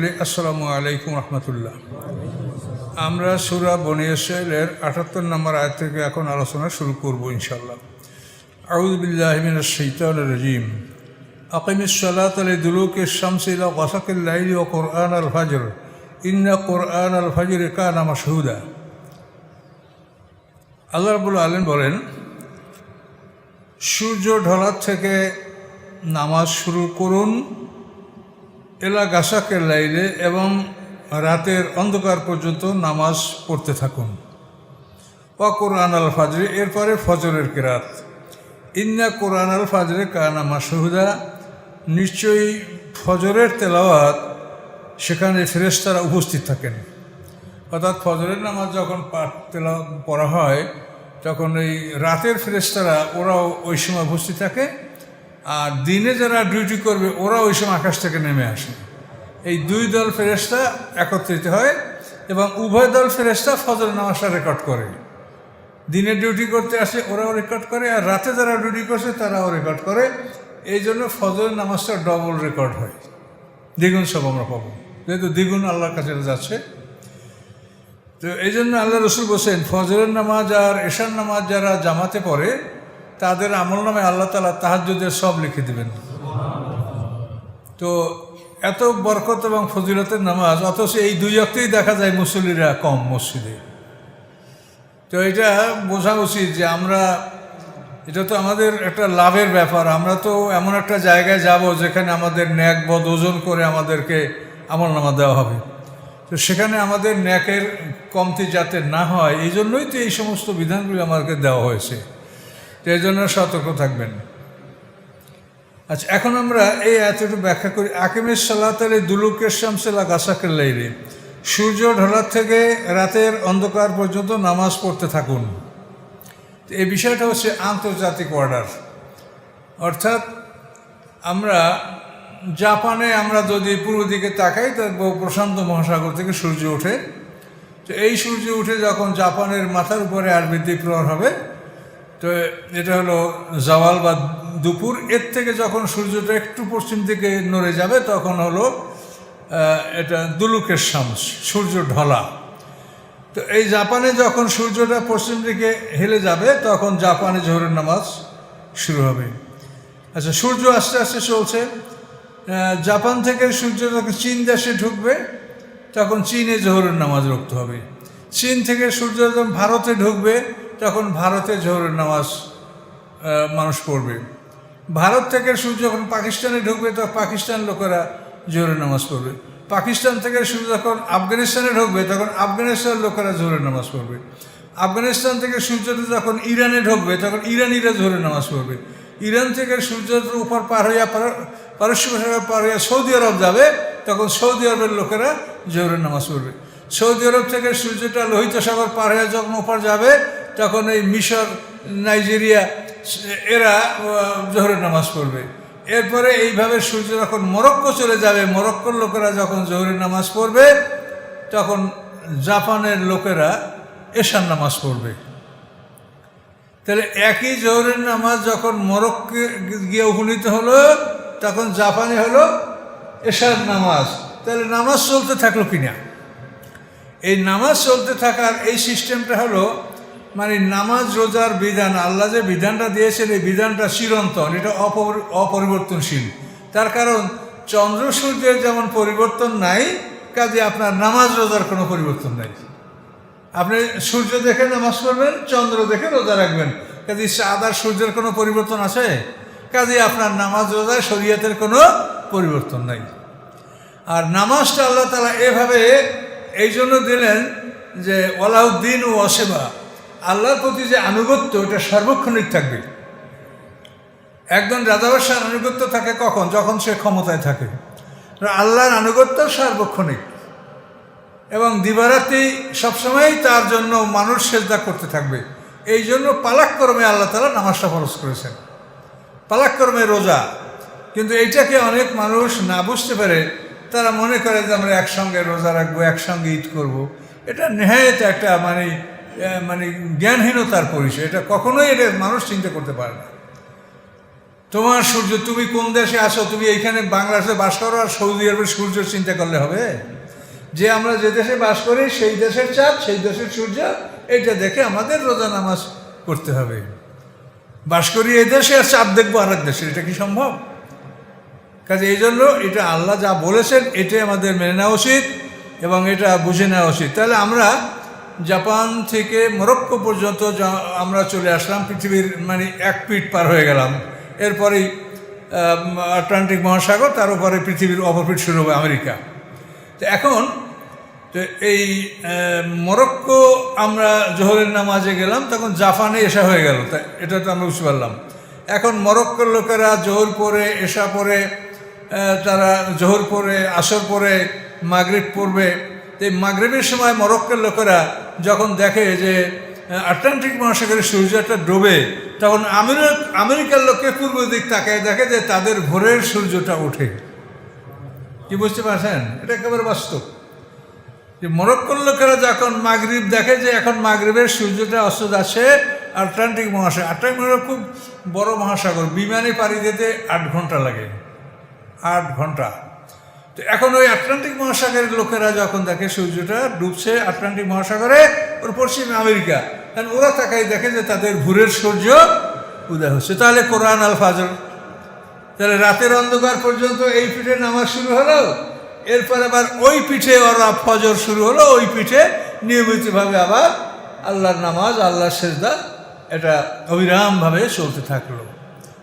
মিলে আসসালামু আলাইকুম রহমতুল্লাহ। আমরা সুরা বনিয়াসেলের আটাত্তর নম্বর আয়াত থেকে এখন আলোচনা শুরু করব ইনশাল্লাহ আউদুবিল্লাহমিন শৈতান রাজিম। আকিমিস সালাত আলী দুলুকে শামসিলা ওয়াসাকিল লাইলি ও কোরআন আল ফাজর। ইন্না কোরআন আল ফাজর কানা মাসহুদা আল্লাহ রাবুল আলম বলেন, সূর্য ঢলার থেকে নামাজ শুরু করুন এলা গাছাকে লাইলে এবং রাতের অন্ধকার পর্যন্ত নামাজ পড়তে থাকুন। ও কোরআন আল ফাজরে, এরপরে ফজরের কেরাত। ইন্না কোরআন আল ফাজরে কানা মাসহুদা নিশ্চয়ই ফজরের তেলাওয়াত সেখানে ফেরেস্তারা উপস্থিত থাকেন। অর্থাৎ ফজরের নামাজ যখন পাঠ তেলা পড়া হয়, তখন এই রাতের ফেরেস্তারা ওরাও ওই সময় উপস্থিত থাকে। আর দিনে যারা ডিউটি করবে ওরা ওই সময় আকাশ থেকে নেমে আসে। এই দুই দল ফেরেস্তা একত্রিত হয় এবং উভয় দল ফেরেস্তা ফজর নামাজটা রেকর্ড করে। দিনে ডিউটি করতে আসে, ওরাও রেকর্ড করে, আর রাতে যারা ডিউটি করছে, তারাও রেকর্ড করে। এই জন্য ফজরের নামাজটা ডবল রেকর্ড হয়। দ্বিগুণ সব আমরা পাবো। যেহেতু দ্বিগুণ আল্লাহর কাছে যাচ্ছে তো এই জন্য আল্লাহ রসুল বসেন ফজরের নামাজ আর এশার নামাজ যারা জামাতে পড়ে তাদের আমল নামে আল্লাহ তালা তাহাজুদের সব লিখে দেবেন। তো এত বরকত এবং ফজিলতের নামাজ, অথচ এই দুই অক্টেই দেখা যায় মুসল্লিরা কম মসজিদে। তো এটা বোঝা উচিত যে আমরা, এটা তো আমাদের একটা লাভের ব্যাপার। আমরা তো এমন একটা জায়গায় যাব যেখানে আমাদের ন্যাক বদ ওজন করে আমাদেরকে আমল নামা দেওয়া হবে। তো সেখানে আমাদের ন্যাকের কমতি যাতে না হয়, এই জন্যই তো এই সমস্ত বিধানগুলি আমাদেরকে দেওয়া হয়েছে। তো এই জন্য সতর্ক থাকবেন। আচ্ছা এখন আমরা এই এতটুকু ব্যাখ্যা করি। আকিমের সালাতালে দুলুকের শামসেলা গাছাকের লাইলে। সূর্য ঢলার থেকে রাতের অন্ধকার পর্যন্ত নামাজ পড়তে থাকুন। এই বিষয়টা হচ্ছে আন্তর্জাতিক অর্ডার। অর্থাৎ আমরা জাপানে আমরা যদি পূর্ব দিকে তাকাই, তো প্রশান্ত মহাসাগর থেকে সূর্য ওঠে। তো এই সূর্য উঠে যখন জাপানের মাথার উপরে আরবি দ্বীপ্রহর হবে তো এটা হলো জওয়াল বা দুপুর। এর থেকে যখন সূর্যটা একটু পশ্চিম দিকে নড়ে যাবে, তখন হলো এটা দুলুকের শামস, সূর্য ঢলা। তো এই জাপানে যখন সূর্যটা পশ্চিম দিকে হেলে যাবে, তখন জাপানে জোহরের নামাজ শুরু হবে। আচ্ছা সূর্য আস্তে আস্তে চলছে। জাপান থেকে সূর্য যখন চীন দেশে ঢুকবে, তখন চীনে জোহরের নামাজ রুখতে হবে। চীন থেকে সূর্য যখন ভারতে ঢুকবে তখন ভারতে জোহরের নামাজ মানুষ পড়বে। ভারত থেকে সূর্য যখন পাকিস্তানে ঢুকবে তখন পাকিস্তান লোকেরা জোহরের নামাজ পড়বে। পাকিস্তান থেকে সূর্য যখন আফগানিস্তানে ঢুকবে, তখন আফগানিস্তান লোকেরা জোহরের নামাজ পড়বে। আফগানিস্তান থেকে সূর্যটা যখন ইরানে ঢুকবে, তখন ইরানিরা জোহরের নামাজ পড়বে। ইরান থেকে সূর্যের উপর পার হইয়া পারস্য পার হইয়া সৌদি আরব যাবে, তখন সৌদি আরবের লোকেরা জোহরের নামাজ পড়বে। সৌদি আরব থেকে সূর্যটা লোহিত সাগর পার হয়ে যখন ওপর যাবে তখন এই মিশর, নাইজেরিয়া, এরা জোহরের নামাজ পড়বে। এরপরে এইভাবে সূর্য যখন মরক্কো চলে যাবে, মরক্কোর লোকেরা যখন জোহরের নামাজ পড়বে, তখন জাপানের লোকেরা এশার নামাজ পড়বে। তাহলে একই জোহরের নামাজ যখন মরক্কে গিয়ে উপনীত হলো, তখন জাপানে হলো এশার নামাজ। তাহলে নামাজ চলতে থাকল কিনা? এই নামাজ চলতে থাকার এই সিস্টেমটা হলো মানে নামাজ, রোজার বিধান, আল্লাহ যে বিধানটা দিয়েছেন, এই বিধানটা চিরন্তন, এটা অপরিবর্তনশীল। তার কারণ, চন্দ্র সূর্যের যেমন পরিবর্তন নাই, কাজে আপনার নামাজ, রোজার কোনো পরিবর্তন নাই। আপনি সূর্য দেখে নামাজ পড়বেন, চন্দ্র দেখে রোজা রাখবেন। কাজে সাদার সূর্যের কোনো পরিবর্তন আছে? কাজে আপনার নামাজ রোজায় শরীয়তের কোনো পরিবর্তন নাই। আর নামাজটা আল্লাহ তালা এভাবে এই জন্য দিলেন যে ওলাউদ্দিন ও অসেবা। আল্লাহর প্রতি যে আনুগত্য, এটা সার্বক্ষণিক থাকবে। একজন রাজাবাসার আনুগত্য থাকে কখন? যখন সে ক্ষমতায় থাকে। আল্লাহর আনুগত্য সার্বক্ষণিক। এবং দিবারাতি সবসময়ই তার জন্য মানুষ সেজদা করতে থাকবে। এই জন্য পালাক্রমে আল্লাহ তালা নামাজটা ফরজ করেছেন। পালাক্রমে রোজা। কিন্তু এইটাকে অনেক মানুষ না বুঝতে পারে তারা মনে করে যে আমরা একসঙ্গে রোজা রাখব, একসঙ্গে ঈদ করব। এটা নেহায়ত একটা মানে মানে জ্ঞানহীনতার পরিচয়, এটা কখনোই এটা মানুষ চিন্তা করতে পারে না। তোমার সূর্য, তুমি কোন দেশে আসো তুমি এইখানে বাংলাদেশে বাস করো আর সৌদি আরবের সূর্য চিন্তা করলে হবে? যে আমরা যে দেশে বাস করি, সেই দেশের চাঁদ, সেই দেশের সূর্য, এটা দেখে আমাদের রোজা নামাজ করতে হবে। বাস করি এই দেশে আর চাঁদ দেখব আর এক দেশে, এটা কি সম্ভব? কাজে এই জন্য এটা আল্লাহ যা বলেছেন, এটাই আমাদের মেনে নেওয়া উচিত এবং এটা বুঝে নেওয়া উচিত। তাহলে আমরা জাপান থেকে মরক্কো পর্যন্ত আমরা চলে আসলাম, পৃথিবীর মানে এক পিঠ পার হয়ে গেলাম। এরপরেই আটলান্টিক মহাসাগর তার উপরে পৃথিবীর অপরপিঠ শুরু হবে আমেরিকা। তো এখন, তো এই মরক্কো আমরা জোহরের নামাজে গেলাম, তখন জাপানে এসা হয়ে গেল। তা, এটা তো আমরা বুঝতে পারলাম। এখন মরক্কোর লোকেরা জোহর পরে, এসা পরে তারা জোহর পরে, আসর পরে, মাগরিব পড়বে। তো এই মাগরিবের সময় মরক্কোর লোকেরা যখন দেখে যে আটলান্টিক মহাসাগরের সূর্যটা ডোবে, তখন আমেরিক, আমেরিকার লোককে পূর্ব দিক তাকায় দেখে যে তাদের ভোরের সূর্যটা ওঠে। কি বুঝতে পারছেন? এটা একেবারে বাস্তব। যে মরক্কোর লোকেরা যখন মাগরিব দেখে যে এখন মাগরিবের সূর্যটা অস্ত যাচ্ছে, আটলান্টিক মহাসাগর আটলান্টিক মহাসাগর খুব বড় মহাসাগর, বিমানে পাড়ি দিতে আট ঘণ্টা লাগে। আট ঘণ্টা। এখন ওই আটলান্টিক মহাসাগরের লোকেরা যখন দেখে সূর্যটা ডুবছে আটলান্টিক মহাসাগরে, ওর পশ্চিম আমেরিকা। কারণ ওরা তাকাই দেখে যে তাদের ভোরের সূর্য উদয় হচ্ছে। তাহলে কোরআন আল ফাজর তাহলে রাতের অন্ধকার পর্যন্ত এই পিঠে নামাজ শুরু হলো? এরপর আবার ওই পিঠে ওরা ফজর শুরু হলো? ওই পিঠে নিয়মিতভাবে আবার আল্লাহর নামাজ, আল্লাহর সেজদা, এটা অবিরামভাবে চলতে থাকল।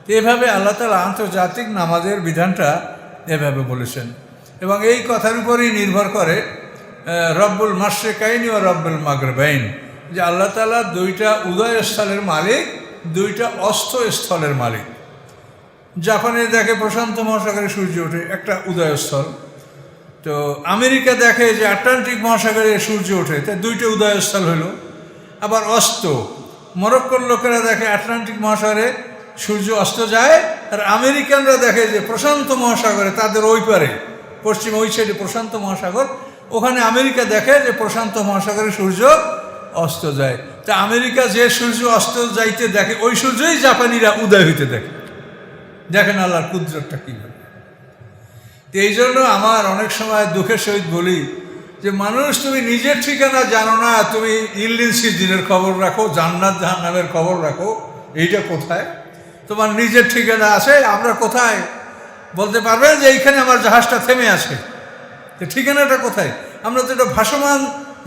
এভাবে আল্লাহ তালা আন্তর্জাতিক নামাজের বিধানটা এভাবে বলেছেন। এবং এই কথার উপরেই নির্ভর করে রব্বুল মাসরেকাইনি ও রব্বুল মাগরবাইন, যে আল্লাহ তালা দুইটা উদয়স্থলের মালিক, দুইটা অস্তস্থলের মালিক। জাপানে দেখে প্রশান্ত মহাসাগরে সূর্য ওঠে, একটা উদয়স্থল তো আমেরিকা দেখে যে আটলান্টিক মহাসাগরে সূর্য ওঠে তাই দুইটা উদয়স্থল হলো। আবার অস্ত। মরক্কোর লোকেরা দেখে আটলান্টিক মহাসাগরে সূর্য অস্ত যায়, আর আমেরিকানরা দেখে যে প্রশান্ত মহাসাগরে তাদের ওই পারে। পশ্চিম ওই সাইডে প্রশান্ত মহাসাগর, ওখানে আমেরিকা দেখে যে প্রশান্ত মহাসাগরে সূর্য অস্ত যায়। তা আমেরিকা যে সূর্য অস্ত যাইতে দেখে, ওই সূর্যই জাপানিরা উদয় হইতে দেখে। দেখেন আল্লাহর কুদরতটা কীভাবে। তো এই জন্য আমার অনেক সময় দুঃখের সহিত বলি যে, মানুষ তুমি নিজের ঠিকানা জানো না, তুমি ইল্লিন সিদ্দিনের খবর রাখো, জান্নাত জাহান্নামের খবর রাখো, এইটা কোথায়? তোমার নিজের ঠিকানা আছে, আমরা কোথায়? বলতে পারবেন যে এইখানে আমার জাহাজটা থেমে আছে। তো ঠিকানাটা কোথায়? আমরা তো এটা ভাসমান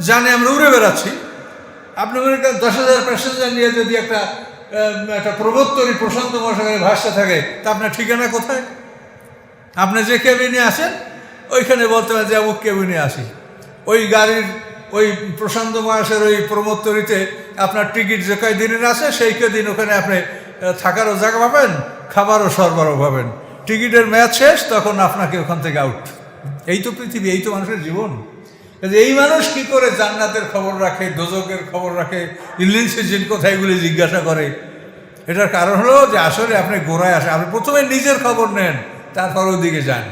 জানে আমরা উড়ে বেড়াচ্ছি। আপনি মনে করেন দশ হাজার প্যাসেঞ্জার নিয়ে যদি একটা একটা প্রবর্তনী প্রশান্ত মহাসাগরে ভাসতে থাকে, তা আপনার ঠিকানা কোথায়? আপনি যে কেবিনে আসেন ওইখানে বলতে পারেন যে অমুক কেবিনে আসি ওই গাড়ির, ওই প্রশান্ত মহাসাগরের ওই প্রমোত্তরিতে আপনার টিকিট যে কয় দিনের আছে, সেই দিন ওখানে আপনি থাকারও জায়গা পাবেন, খাবারও সরবরাহ পাবেন। টিকিটের ম্যাচ শেষ, তখন আপনাকে ওখান থেকে আউট এই তো পৃথিবী, এই তো মানুষের জীবন। এই মানুষ কি করে জান্নাতের খবর রাখে দোজকের খবর রাখে ইলিন সিজন কোথায় এগুলি জিজ্ঞাসা করে? এটার কারণ হলো যে আসলে আপনি গোড়ায় আসে, আপনি প্রথমে নিজের খবর নেন, তারপর ওদিকে যান।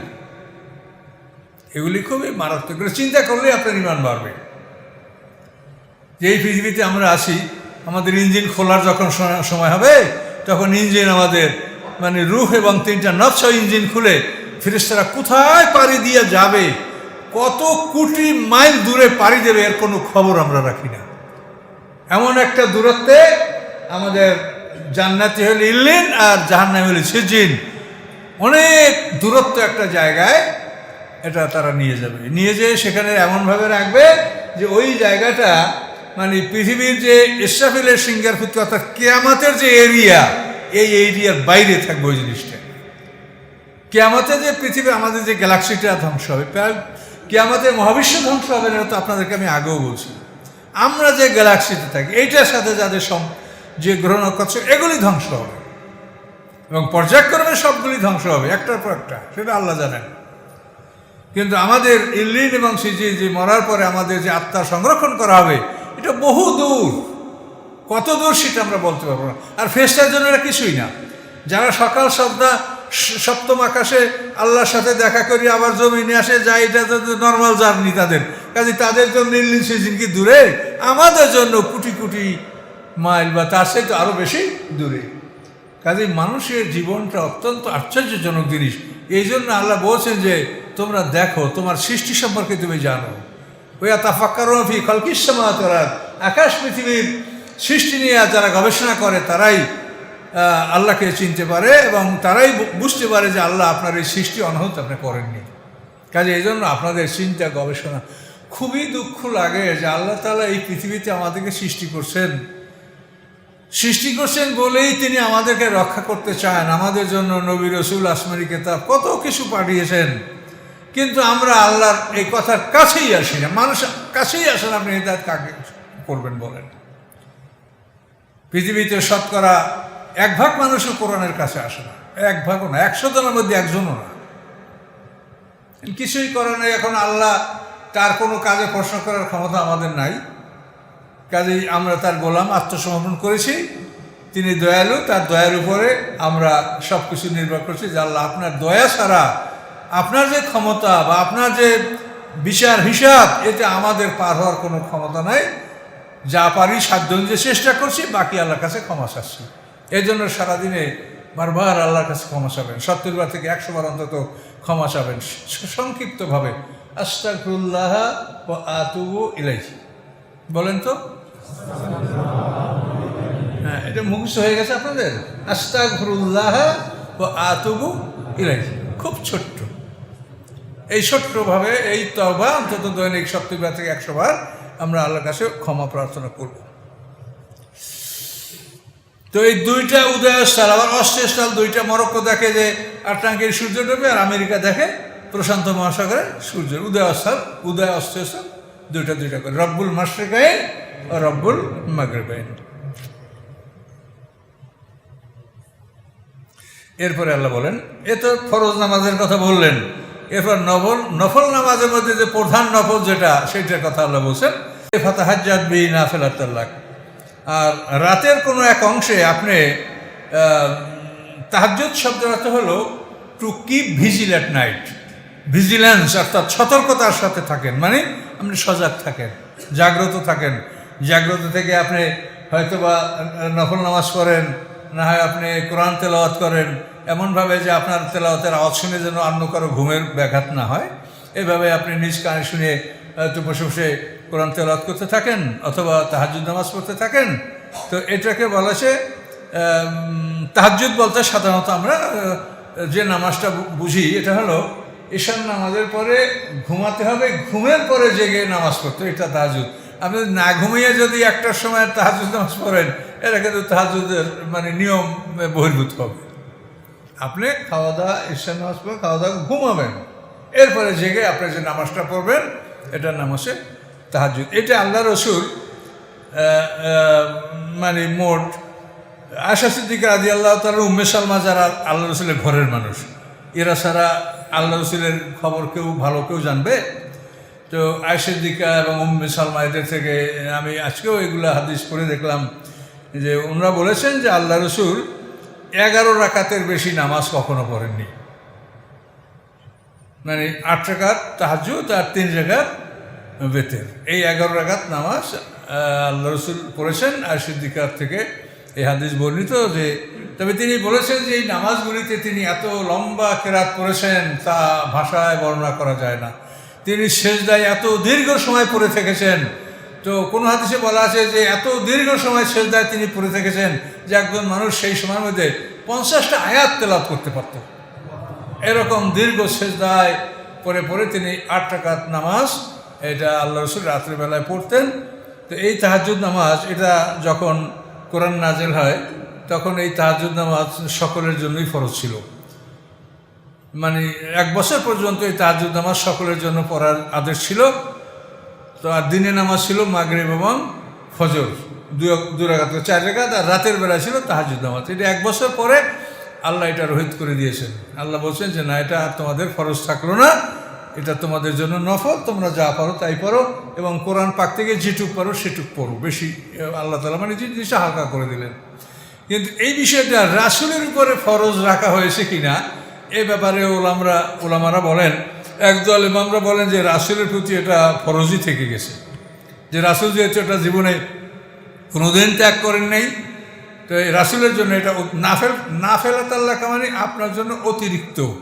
এগুলি খুবই মারাত্মক। এগুলো চিন্তা করলেই আপনার ইমান বাড়বে। যে এই পৃথিবীতে আমরা আসি আমাদের ইঞ্জিন খোলার যখন সময় হবে, তখন ইঞ্জিন আমাদের মানে রুহ এবং তিনটা নচ্ছ ইঞ্জিন খুলে ফিরিস্তারা কোথায় পাড়ি দিয়ে যাবে? কত কোটি মাইল দূরে পাড়ি দেবে এর কোনো খবর আমরা রাখি না। এমন একটা দূরত্বে আমাদের জান্নাতি হল ইল্লিন আর জাহান্নামি হল সিজিন। অনেক দূরত্ব একটা জায়গায় এটা তারা নিয়ে যাবে। নিয়ে যেয়ে সেখানে এমনভাবে রাখবে যে ওই জায়গাটা মানে পৃথিবীর যে ইসরাফিলের সিঙ্গার ফুটকে অর্থাৎ কেয়ামাতের যে এরিয়া এই এরিয়ার বাইরে থাকবে ওই জিনিসটা। কেয়ামতে যে পৃথিবী আমাদের যে গ্যালাক্সিটা ধ্বংস হবে কেয়ামতে মহাবিশ্ব ধ্বংস হবে না তো আপনাদেরকে আমি আগেও বলছি। আমরা যে গ্যালাক্সিতে থাকি, এইটার সাথে যাদের সম, যে গ্রহ নক্ষত্র, এগুলি ধ্বংস হবে। এবং পর্যায়ক্রমে সবগুলি ধ্বংস হবে, একটার পর একটা, সেটা আল্লাহ জানেন। কিন্তু আমাদের ইল্লিন এবং সিজি যে মরার পরে আমাদের যে আত্মা সংরক্ষণ করা হবে, এটা বহু দূর। কত দূর সেটা আমরা বলতে পারব না। আর ফেসটার জন্য এটা কিছুই না। যারা সকাল সপ্তাহ সপ্তম আকাশে আল্লাহর সাথে দেখা করি, আবার জমিনে আসে যায় এটা তো নর্মাল জার্নি তাদের। কাজে তাদের জন্য নীল সিজন কি দূরে? আমাদের জন্য কোটি কোটি মাইল বা তার সাথে আরও বেশি দূরে। কাজে মানুষের জীবনটা অত্যন্ত আশ্চর্যজনক জিনিস। এই জন্য আল্লাহ বলছেন যে, তোমরা দেখো, তোমার সৃষ্টি সম্পর্কে তুমি জানো। ওই তাফাক্কারফি কলকিসমা তোরা আকাশ পৃথিবীর সৃষ্টি নিয়ে যারা গবেষণা করে, তারাই আল্লাহকে চিনতে পারে এবং তারাই বুঝতে পারে যে আল্লাহ আপনার এই সৃষ্টি অনাহত আপনি করেননি। কাজে এই জন্য আপনাদের চিন্তা, গবেষণা খুবই দুঃখ লাগে যে আল্লাহ তালা এই পৃথিবীতে আমাদেরকে সৃষ্টি করছেন। সৃষ্টি করছেন বলেই তিনি আমাদেরকে রক্ষা করতে চান। আমাদের জন্য নবী রসুল আসমানি কেতাব কত কিছু পাঠিয়েছেন। কিন্তু আমরা আল্লাহর এই কথার কাছেই আসি না। মানুষ কাছেই আসেন আপনি হেদায়ত কাকে করবেন বলেন। পৃথিবীতে শতকরা এক ভাগ মানুষও কোরআনের কাছে আসে না। এক ভাগও না, একশো জনের মধ্যে একজনও না। কিছুই করে নাই এখন আল্লাহ তার কোনো কাজে প্রশ্ন করার ক্ষমতা আমাদের নাই। কাজেই আমরা তার গোলাম, আত্মসমর্পণ করেছি। তিনি দয়ালু, তার দয়ার উপরে আমরা সব কিছু নির্ভর করছি যে আল্লাহ আপনার দয়া ছাড়া আপনার যে ক্ষমতা বা আপনার যে বিচার হিসাব এতে আমাদের পার হওয়ার কোনো ক্ষমতা নাই। যা পারি সাধ্য অনুযায়ী চেষ্টা করছি, বাকি আল্লাহর কাছে ক্ষমা চাচ্ছি। এই জন্য সারাদিনে বারবার আল্লাহর কাছে ক্ষমা চাবেন। সত্তর বার থেকে একশো বার অন্তত ক্ষমা চাবেন। সংক্ষিপ্তভাবে আস্তাকুল্লাহ ও আতুবু ইলাইহি। বলেন তো? হ্যাঁ এটা মুখস্থ হয়ে গেছে আপনাদের? আস্তাগফিরুল্লাহ ও আতুবু ইলাইহি। খুব ছোট্ট। এই ছোট্টভাবে এই তবা অন্তত দৈনিক সপ্তাহ থেকে একশো বার আমরা আল্লাহর কাছে ক্ষমা প্রার্থনা করব। তো এই দুইটা উদয়স্থল আবার অস্ট্রেস্থল দুইটা মরক্কো দেখে যে আটলাঙ্কের সূর্য ডুবে আর আমেরিকা দেখে প্রশান্ত মহাসাগরে সূর্যের উদয়স্থল উদয় অস্ট্রেস্থল দুইটা দুইটা করে। রব্বুল মাসরিকাইন ও রব্বুল মাগরিবাইন। এরপরে আল্লাহ বলেন, এ তো ফরজ নামাজের কথা বললেন। এরপর নফল নফল নামাজের মধ্যে যে প্রধান নফল যেটা সেটার কথা আল্লাহ বলছেন ফাতাহাজ্জাদ বি নাফেলাতাল্লাহ আর রাতের কোনো এক অংশে আপনি তাহাজ্জুদ শব্দের অর্থ হলো to keep vigil at night vigilance অর্থাৎ সতর্কতার সাথে থাকেন মানে আপনি সজাগ থাকেন, জাগ্রত থাকেন। জাগ্রত থেকে আপনি হয়তোবা নফল নামাজ পড়েন না হয় আপনি কোরআন তেলাওয়াত করেন, এমনভাবে যে আপনার তেলাওয়াতের আওয়াজ শুনে যেন অন্য কারও ঘুমের ব্যাঘাত না হয়। এভাবে আপনি নিজ কানে শুনে হয়তো বসে বসে কোরআন তেলাওয়াত করতে থাকেন অথবা তাহাজুদ নামাজ পড়তে থাকেন। তো এটাকে বলা হচ্ছে তাহাজুদ বলতে সাধারণত আমরা যে নামাজটা বুঝি, এটা হলো ঈশান নামাজের পরে ঘুমাতে হবে, ঘুমের পরে জেগে নামাজ পড়তে এটা তাহাজুদ আপনি না ঘুমিয়ে যদি একটার সময় তাহাজুদ নামাজ পড়েন, এটা কিন্তু তাহাজুদের মানে নিয়ম বহির্ভূত হবে। আপনি খাওয়া দাওয়া ঈশ্বর নামাজ পড়ে খাওয়া দাওয়া ঘুমাবেন। এরপরে জেগে আপনি যে নামাজটা পড়বেন, এটা নামাজে তাহাজুদ এটা আল্লাহ রসুল মানে মোট আশা সিদ্দিক আদি আল্লাহ তার উম্মে সালমা যারা আল্লাহ রসুলের ঘরের মানুষ, এরা ছাড়া আল্লাহ রসুলের খবর কেউ ভালো কেউ জানবে? তো আয়সিদ্দিকা এবং উম্মে সালমা এদের থেকে আমি আজকেও এগুলো হাদিস পড়ে দেখলাম যে ওনারা বলেছেন যে আল্লাহ রসুল এগারো রাকাতের বেশি নামাজ কখনো পড়েননি। মানে আট রাকাত তাহাজুদ আর তিন রাকাত বেতের এই এগারো রাকাত নামাজ আল্লাহ রসুল পড়েছেন আর সিদ্দিকার থেকে এই হাদিস বর্ণিত যে, তবে তিনি বলেছেন যে এই নামাজগুলিতে তিনি এত লম্বা কেরাত করেছেন তা ভাষায় বর্ণনা করা যায় না। তিনি শেষদায় এত দীর্ঘ সময় পড়ে থেকেছেন। তো কোনো হাদিসে বলা আছে যে এত দীর্ঘ সময় শেষদায় তিনি পড়ে থেকেছেন যে একজন মানুষ সেই সময়ের মধ্যে পঞ্চাশটা আয়াত তেলাপ করতে পারত। এরকম দীর্ঘ শেষদায় পরে পরে তিনি আট টাকাত নামাজ এটা আল্লাহ রসুল রাত্রিবেলায় পড়তেন। তো এই তাহাজুদ নামাজ এটা যখন কোরআন নাজেল হয় তখন এই তাহাজুদ নামাজ সকলের জন্যই ফরজ ছিল। মানে এক বছর পর্যন্ত এই তাহাজুদ নামাজ সকলের জন্য পড়ার আদেশ ছিল। তো আর দিনে নামাজ ছিল মাগরিব এবং ফজর। দু রাগাত চার রেখাত আর রাতের বেলা ছিল তাহাজুদ নামাজ। এটা এক বছর পরে আল্লাহ এটা রোহিত করে দিয়েছেন। আল্লাহ বলছেন যে, না, এটা আর তোমাদের ফরজ থাকল না। এটা তোমাদের জন্য নফল। তোমরা যা পারো তাই পারো এবং কোরআন পাক থেকে যেটুক পারো সেটুক পড়ো। বেশি আল্লাহ তালা মানে জিনিসটা হালকা করে দিলেন। কিন্তু এই বিষয়টা রাসুলের উপরে ফরজ রাখা হয়েছে কিনা এ ব্যাপারে ওলামরা, ওলামারা বলেন, একদল ইমামরা বলেন যে রাসুলের প্রতি এটা ফরজই থেকে গেছে। যে রাসুল যেহেতু এটা জীবনে কোনোদিন ত্যাগ করেন নাই, তো এই রাসুলের জন্য এটা অ- নাফেল নাফেলাত আল্লাহ মানে আপনার জন্য অতিরিক্ত।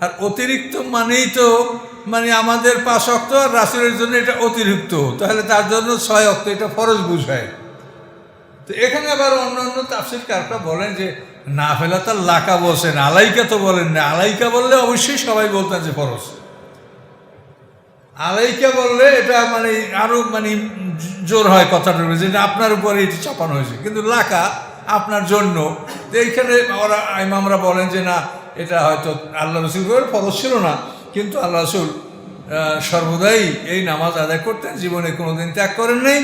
আর অতিরিক্ত মানেই তো মানে আমাদের পাঁচ অক্ত আর রাসুলের জন্য এটা অতিরিক্ত। তাহলে তার জন্য ছয় অক্ত এটা ফরজ বুঝায়। তো এখানে আবার অন্য অন্য তাফসির কারটা বলেন যে না ফেলা তার লাকা বলছেন আলাইকা তো বলেন না। আলাইকা বললে অবশ্যই সবাই বলতেন যে ফরজ। আলাইকা বললে এটা মানে আরও মানে জোর হয় কথাটার যে আপনার উপরে এটি চাপানো হয়েছে। কিন্তু লাকা আপনার জন্য এইখানে ওরা ইমামরা বলেন যে না, এটা হয়তো আল্লাহ রসুল ফরজ ছিল না। কিন্তু আল্লাহ রসুল সর্বদাই এই নামাজ আদায় করতেন, জীবনে কোনোদিন ত্যাগ করেন নাই।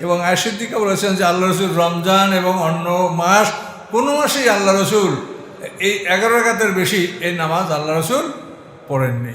এবং আয়সিদ্দিকা বলেছেন যে আল্লাহ রসুল রমজান এবং অন্য মাস কোনো মাসেই আল্লাহ রসুল এই এগারো রাকাতের বেশি এই নামাজ আল্লাহ রসুল পড়েননি।